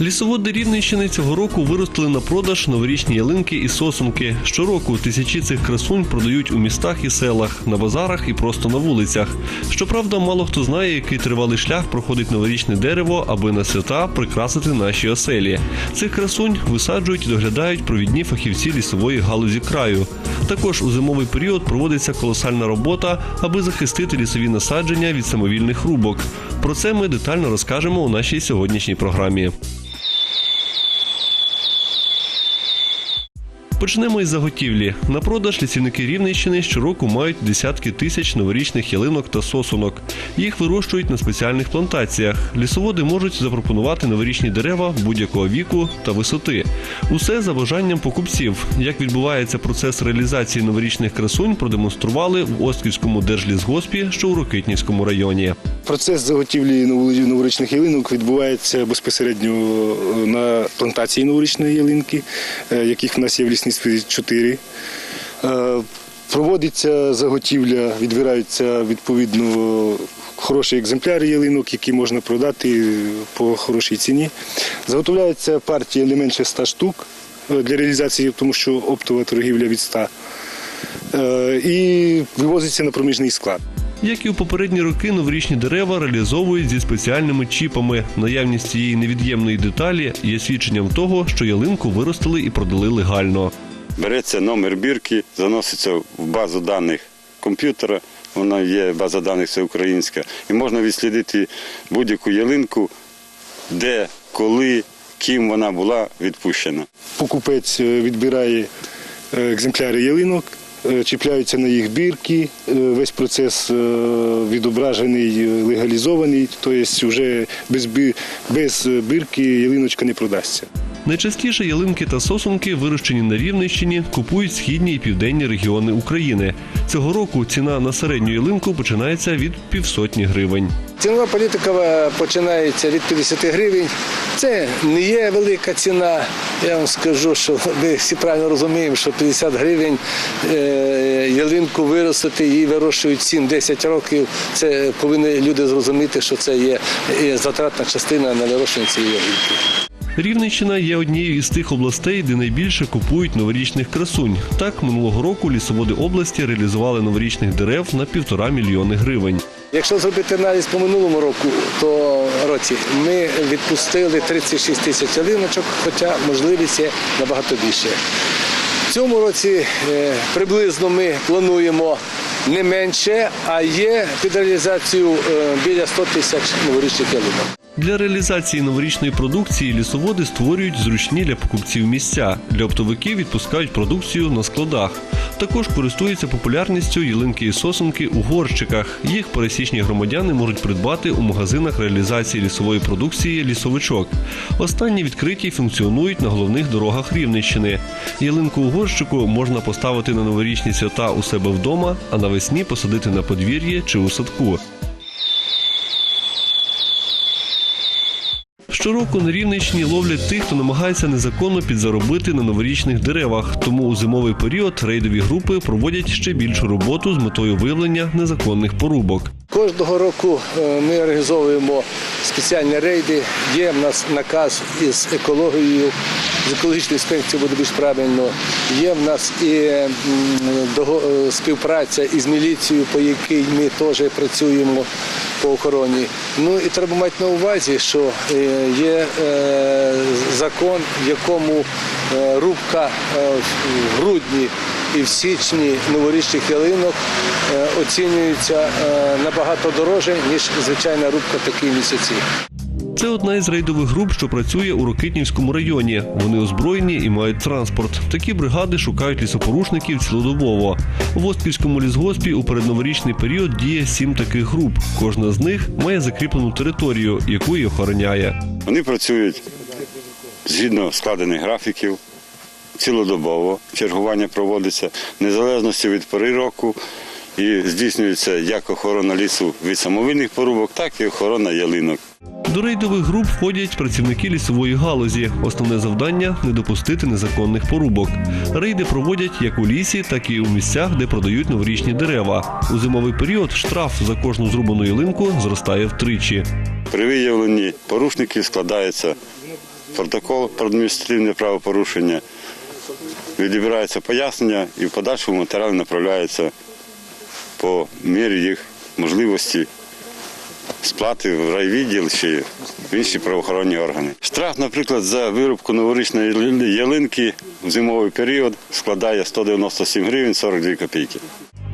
Лісоводи Рівненщини цього року виростили на продаж новорічні ялинки і сосунки. Щороку тисячі цих красунь продають у містах і селах, на базарах і просто на вулицях. Щоправда, мало хто знає, який тривалий шлях проходить новорічне дерево, аби на свята прикрасити наші оселі. Цих красунь висаджують і доглядають провідні фахівці лісової галузі краю. Також у зимовий період проводиться колосальна робота, аби захистити лісові насадження від самовільних рубок. Про це ми детально розкажемо у нашій сьогоднішній програмі. Почнемо із заготівлі. На продаж лісівники Рівненщини щороку мають десятки тисяч новорічних ялинок та сосунок. Їх вирощують на спеціальних плантаціях. Лісоводи можуть запропонувати новорічні дерева будь-якого віку та висоти. Усе за бажанням покупців. Як відбувається процес реалізації новорічних красунь, продемонстрували в Остківському держлісгоспі, що у Рокитнівському районі. Процес заготівлі ново- новорічних ялинок відбувається безпосередньо е, на плантації новорічної ялинки, е, яких в нас є в лісництві чотири. Е, Проводиться заготівля, відбираються відповідно хороші екземпляри ялинок, які можна продати по хорошій ціні. Заготовляється партія не менше 100 штук е, для реалізації, тому що оптова торгівля від 100. Е, І вивозиться на проміжний склад. Як і у попередні роки, новорічні дерева реалізовують зі спеціальними чіпами. Наявність цієї невід'ємної деталі є свідченням того, що ялинку виростили і продали легально. Береться номер бірки, заноситься в базу даних комп'ютера, вона є база даних всеукраїнська, і можна відслідити будь-яку ялинку, де, коли, ким вона була відпущена. Покупець е, відбирає е, екземпляри ялинок, чіпляються на їх бірки. е, Весь процес е, відображений, е, легалізований, тобто вже без, бі- без е, бірки ялиночка не продасться. Найчастіше ялинки та сосунки, вирощені на Рівненщині, купують східні і південні регіони України. Цього року ціна на середню ялинку починається від півсотні гривень. Цінова політика починається від 50 гривень. Це не є велика ціна. Я вам скажу, що ми всі правильно розуміємо, що 50 гривень е, ялинку виростити, її вирощують 7-10 років. Це повинні люди зрозуміти, що це є, затратна частина на вирощування цієї ялинки. Рівненщина є однією із тих областей, де найбільше купують новорічних красунь. Так, минулого року лісоводи області реалізували новорічних дерев на півтора мільйони гривень. Якщо зробити аналіз по минулому року, то році ми відпустили 36 тисяч ялиночок, хоча можливість є набагато більше. В цьому році е, приблизно ми плануємо не менше, а є під реалізацію е, біля 100 тисяч новорічних ялинок. Для реалізації новорічної продукції лісоводи створюють зручні для покупців місця. Для оптовиків відпускають продукцію на складах. Також користуються популярністю ялинки і сосенки у горщиках. Їх пересічні громадяни можуть придбати у магазинах реалізації лісової продукції лісовичок. Останні відкриті й функціонують на головних дорогах Рівненщини. Ялинку у горщику можна поставити на новорічні свята у себе вдома, а навесні посадити на подвір'ї чи у садку. Щороку на Рівненщині ловлять тих, хто намагається незаконно підзаробити на новорічних деревах. Тому у зимовий період рейдові групи проводять ще більшу роботу з метою виявлення незаконних порубок. Кожного року е, ми організовуємо спеціальні рейди. Є в нас наказ із екологією, з екологічною інспекцією буде більш правильно. Є в нас і е, співпраця із міліцією, по якій ми теж працюємо по охороні. Ну і треба мати на увазі, що е, є е, закон, якому е, рубка в грудні і в січні новорічних ялинок оцінюється набагато дороже, ніж звичайна рубка в такі місяці. Це одна із рейдових груп, що працює у Рокитнівському районі. Вони озброєні і мають транспорт. Такі бригади шукають лісопорушників цілодобово. У Востківському лісгоспі у передноворічний період діє сім таких груп. Кожна з них має закріплену територію, яку й охороняє. Вони працюють згідно складених графіків, цілодобово. Чергування проводиться в незалежності від пори року і здійснюється як охорона лісу від самовільних порубок, так і охорона ялинок. До рейдових груп входять працівники лісової галузі. Основне завдання не допустити незаконних порубок. Рейди проводять як у лісі, так і у місцях, де продають новорічні дерева. У зимовий період штраф за кожну зрубану ялинку зростає втричі. При виявленні порушників складається протокол про адміністративне правопорушення, відібирається пояснення і в подальшому матеріал направляється по мірі їх можливості сплати в райвідділ чи в інші правоохоронні органи. Штраф, наприклад, за вирубку новорічної ялинки в зимовий період складає 197 гривень 42 копійки.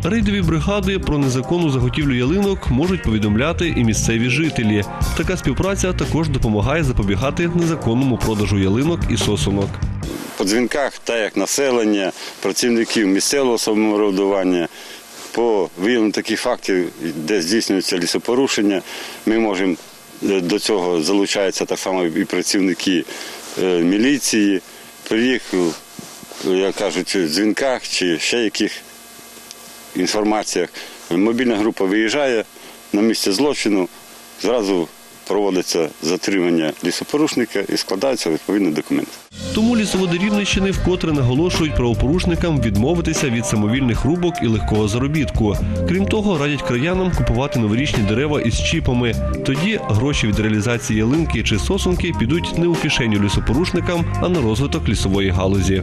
Рейдові бригади про незаконну заготівлю ялинок можуть повідомляти і місцеві жителі. Така співпраця також допомагає запобігати незаконному продажу ялинок і сосунок. По дзвінках, так як населення, працівників місцевого самоврядування, по виявленню таких фактів, де здійснюється лісопорушення, ми можемо е, до цього залучаються так само і працівники е, міліції. При їх, е, як кажуть, дзвінках чи ще яких інформаціях. Мобільна група виїжджає на місце злочину, зразу проводиться затримання лісопорушника і складаються відповідні документи. Тому лісоводи Рівненщини вкотре наголошують правопорушникам відмовитися від самовільних рубок і легкого заробітку. Крім того, радять краянам купувати новорічні дерева із чіпами. Тоді гроші від реалізації ялинки чи сосунки підуть не у кишеню лісопорушникам, а на розвиток лісової галузі.